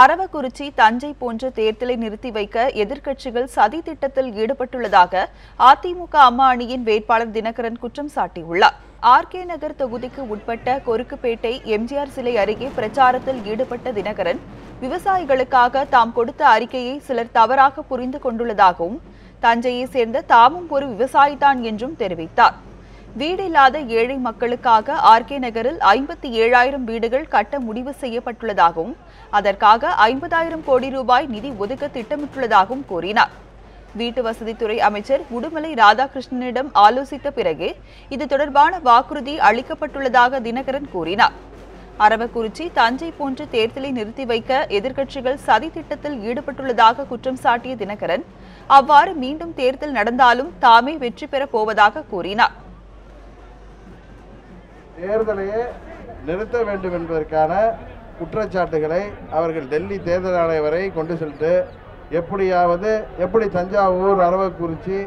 அரவக்குறிச்சி தஞ்சை போன்ற தேர்தலை நிறுத்தி வைக்க எதிர்க்கட்சிகள் சதி திட்டத்தில் ஈடுபட்டுள்ளதாக அதிமுக அம்மா அணியின் வேட்பாளர் தினகரன் குற்றம் சாட்டியுள்ளார். ஆர்கே நகர் தொகுதிக்கு உட்பட்ட கொருக்குப்பேட்டை எம்ஜிஆர் சிலை அருகே பிரச்சாரத்தில் ஈடுபட்ட தினகரன் விவசாயிகளுக்காக தாம் கொடுத்த அறிக்கையை சிலர் தவறாக புரிந்து கொண்டுள்ளதாகவும் தஞ்சையை சேர்ந்த தாமும் ஒரு விவசாயிதான் என்றும் தெரிவித்தார். வீடில்லாத ஏழை மக்களுக்காக ஆர்கே நகரில் ஐம்பத்தி ஏழாயிரம் வீடுகள் கட்ட முடிவு செய்யப்பட்டுள்ளதாகவும் அதற்காக ஐம்பதாயிரம் கோடி ரூபாய் நிதி ஒதுக்க திட்டமிட்டுள்ளதாகவும் கூறினார். வீட்டு வசதித்துறை அமைச்சர் உடுமலை ராதாகிருஷ்ணனிடம் ஆலோசித்த பிறகு இது தொடர்பான வாக்குறுதி அளிக்கப்பட்டுள்ளதாக தினகரன் கூறினார். அரவக்குறிச்சி தஞ்சை போன்ற தேர்தலை நிறுத்தி வைக்க எதிர்க்கட்சிகள் சதி திட்டத்தில் ஈடுபட்டுள்ளதாக குற்றம் சாட்டிய தினகரன் அவ்வாறு மீண்டும் தேர்தல் நடந்தாலும் தாமே வெற்றி பெறப் போவதாக கூறினார். தேர்தலையே நிறுத்த வேண்டும் என்பதற்கான குற்றச்சாட்டுகளை அவர்கள் டெல்லி தேர்தல் ஆணையம் வரை கொண்டு சென்று எப்படியாவது எப்படி தஞ்சாவூர் அரவக்குறிச்சி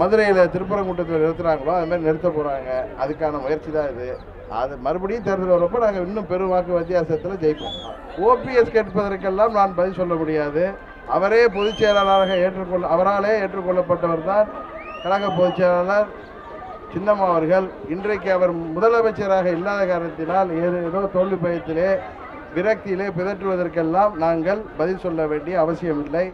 மதுரையில் திருப்பரங்குன்றத்தில் நிறுத்துகிறாங்களோ அது மாதிரி நிறுத்த போகிறாங்க அதுக்கான முயற்சி தான் இது. அது மறுபடியும் தேர்தல் வரப்போ நாங்கள் இன்னும் பெரும் வாக்கு வித்தியாசத்தில் ஜெயிப்போம். ஓபிஎஸ் கேட்பதற்கெல்லாம் நான் பதில் சொல்ல முடியாது. அவரே பொதுச் செயலாளராக ஏற்றுக்கொள்ள அவராலே ஏற்றுக்கொள்ளப்பட்டவர் தான் கழக பொதுச் செயலாளர். சின்னம்மா அவர்கள் இன்றைக்கு அவர் முதலமைச்சராக இல்லாத காரணத்தினால் ஏதோ ஏதோ தோல்வி பயத்திலே விரக்தியிலே பிதற்றுவதற்கெல்லாம் நாங்கள் பதில் சொல்ல வேண்டிய அவசியமில்லை.